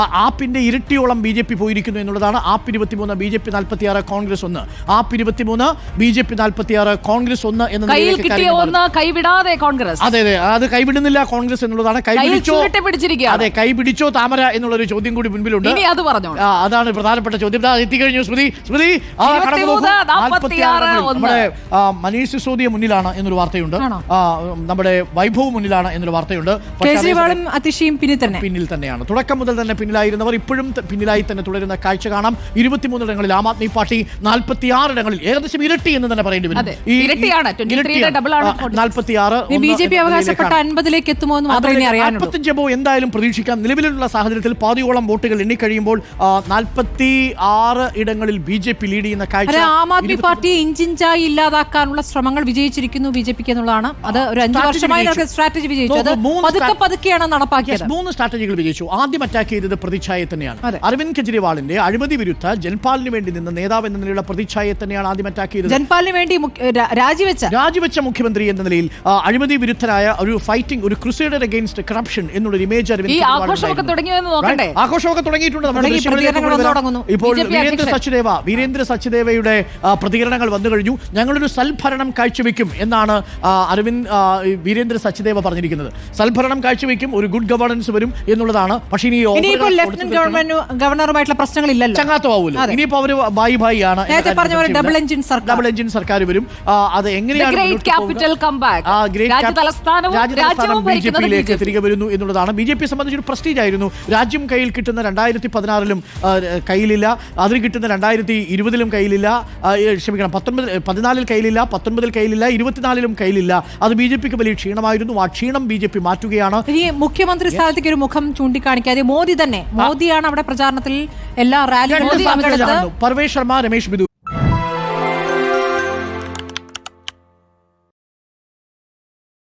ആ ആപ്പിന്റെ ഇരട്ടിയോളം ബി ജെ പി പോയിരിക്കുന്നു എന്നുള്ളതാണ് ആപ്പ് ഇരുപത്തിമൂന്ന് ബി ജെ പി നാൽപ്പത്തി ആറ് കോൺഗ്രസ് ഒന്ന്. ആപ്പ് ഇരുപത്തിമൂന്ന് ബി ജെ പി നാൽപ്പത്തി ആറ് കോൺഗ്രസ് ഒന്ന് എന്ന കൈവിടാതെ കോൺഗ്രസ്. അതെ അതെ അത് കൈവിടുന്നില്ല കോൺഗ്രസ് എന്നുള്ളതാണ്. കൈപിടിച്ചോ അതെ കൈപിടിച്ചോ താമര എന്നുള്ള ഒരു ചോദ്യം കൂടി മുൻപിലുണ്ട്. അതാണ് പ്രധാനപ്പെട്ട ചോദ്യം. എത്തിക്കഴിഞ്ഞു സ്മൃതി സ്മൃതി ആ, കടന്നു നോക്കൂ. 23, 46 46, നമ്മുടെ മനീഷ് സിസോദിയ മുന്നിലാണ് എന്നൊരു വാർത്തയുണ്ട്. നമ്മുടെ വൈഭവ് മുന്നിലാണ് എന്നൊരു വാർത്തയുണ്ട്. പിന്നിൽ തന്നെയാണ്. തുടക്കം മുതൽ തന്നെ പിന്നിലായിരുന്നവർ ഇപ്പോഴും പിന്നിലായി തന്നെ തുടരുന്ന കാഴ്ച കാണാം. ഇരുപത്തിമൂന്നിടങ്ങളിൽ ആം ആദ്മി പാർട്ടി നാൽപ്പത്തിയാറ് ഇടങ്ങളിൽ ഏകദേശം ഇരട്ടി എന്ന് തന്നെ പറയേണ്ടി വരും. അതെ. ഇരട്ടിയാണ്. 23 യുടെ double ആണ് 46. നാൽപ്പത്തിയാറ് ബി ജെ പി എത്തുമോ എന്ന് മാത്രമേ അറിയാനുള്ളൂ. നാൽപ്പത്തഞ്ച് എബോ എന്തായാലും പ്രതീക്ഷിക്കാം. നിലവിലുള്ള സാഹചര്യത്തിൽ പാതിയോളം വോട്ടുകൾ എണ്ണിക്കഴിയുമ്പോൾ നാൽപ്പത്തി ആറ് ഇടങ്ങളിൽ ബി ജെ പി ലീഡ് ചെയ്യുന്ന കാഴ്ച ആം ആദ്മി പാർട്ടി ഇഞ്ചിഞ്ചായി ഇല്ലാതാക്കാനുള്ള ശ്രമങ്ങൾ വിജയിച്ചിരിക്കുന്നു ബി ജെ പിക്ക് എന്നുള്ളതാണ്. അത് ഒരു അഞ്ചു വർഷമായി. സ്ട്രാറ്റജി വിജയിച്ചു. പതുക്കെ പതുക്കെയാണ് നടപ്പാക്കിയത്. മൂന്ന് സ്ട്രാറ്റജികൾ വിജയിച്ചു. ആദ്യം അറ്റാക്ക് ചെയ്തത് പ്രതിച്ഛായെ തന്നെയാണ്. അരവിന്ദ് കെജ്രിവാളിന്റെ അഴിമതി വിരുദ്ധ ജൻപാലിന് വേണ്ടി നിന്ന നേതാവ് എന്ന നിലയിലുള്ള പ്രതിച്ഛായെ തന്നെയാണ് ആദ്യം അറ്റാക്ക് ചെയ്തത് ജൻപാലിന് വേണ്ടി രാജിവെച്ച രാജിവെച്ച മുഖ്യമന്ത്രി എന്ന നിലയിൽ അഴിമതി വിരുദ്ധനായ ഒരു ഫൈറ്റിംഗ് ഒരു ക്രൂസൈഡർ അഗൈൻസ്റ്റ് കറപ്ഷൻ എന്നുള്ള ഇമേജ് അരവിന്ദ് ആഘോഷമൊക്കെ? തുടങ്ങിയിട്ടുണ്ട്. ഇപ്പോൾ വീരേന്ദ്ര. സച്ദേവ വീരേന്ദ്ര സച്ദേവയുടെ പ്രതികരണങ്ങൾ വന്നു കഴിഞ്ഞു ഞങ്ങളൊരു സൽഭരണം കാഴ്ചവെക്കും എന്നാണ് അരവിന്ദ് വീരേന്ദ്ര സച്ദേവ പറഞ്ഞിരിക്കുന്നത് സൽഭരണം കാഴ്ചവെക്കും ഒരു ഗുഡ് ഗവർണൻസ് വരും എന്നുള്ളതാണ് പക്ഷേ ഇനി ഈ ലെഫ്റ്റനന്റ് ഗവൺമെന്റ് ഗവർണറുമായിട്ടുള്ള പ്രശ്നങ്ങളില്ലല്ലോ. ചങ്ങാത്തമാവൂല്ലോ അതെ. ഇനിയിപ്പോ അവർ ബൈ ബൈ ആണ്. നേരത്തെ പറഞ്ഞ പോലെ ഡബിൾ എഞ്ചിൻ സർക്കാർ. ഡബിൾ എഞ്ചിൻ സർക്കാർ വരും. അത് എങ്ങനെയാണ് ക്യാപിറ്റൽ പോവുക? കംബാക്ക് ആ, great രാജ്യ cap- തലസ്ഥാനവും രാജ്യവും ബി ജെ പിയിലേക്ക് തിരികെ വരുന്നു എന്നുള്ളതാണ്. ബി ജെ പി സംബന്ധിച്ച് ഒരു പ്രസ്റ്റീജ് ആയിരുന്നു. രാജ്യം കയ്യിൽ കിട്ടുന്ന രണ്ടായിരത്തി പതിനാറിലും കയ്യിലില്ല. അതിൽ കിട്ടുന്ന രണ്ടായിരത്തി ഇരുപതിലും കയ്യിലില്ല ക്ഷമിക്കണം പത്തൊൻപത് പതിനാലിൽ കയ്യിലില്ല പത്തൊൻപതിൽ കയ്യിലില്ല ഇരുപത്തിനാലിലും കയ്യിലില്ല. അത് ബി ജെ പിക്ക് വലിയ ക്ഷീണമായിരുന്നു. ആ ക്ഷീണം ബി ജെ പി മാറ്റുകയാണ്. ഇനി മുഖ്യമന്ത്രി സ്ഥാനത്തേക്ക് ഒരു മുഖം ചൂണ്ടിക്കാണിക്കാതെ മോദി തന്നെ. മോദിയാണ് അവിടെ പ്രചാരണത്തിൽ എല്ലാ റാലികളും രണ്ട് പങ്കെടുത്ത് സ്ഥാനത്ത് പർവേഷ് ശർമ്മ രമേശ് ബിദൂര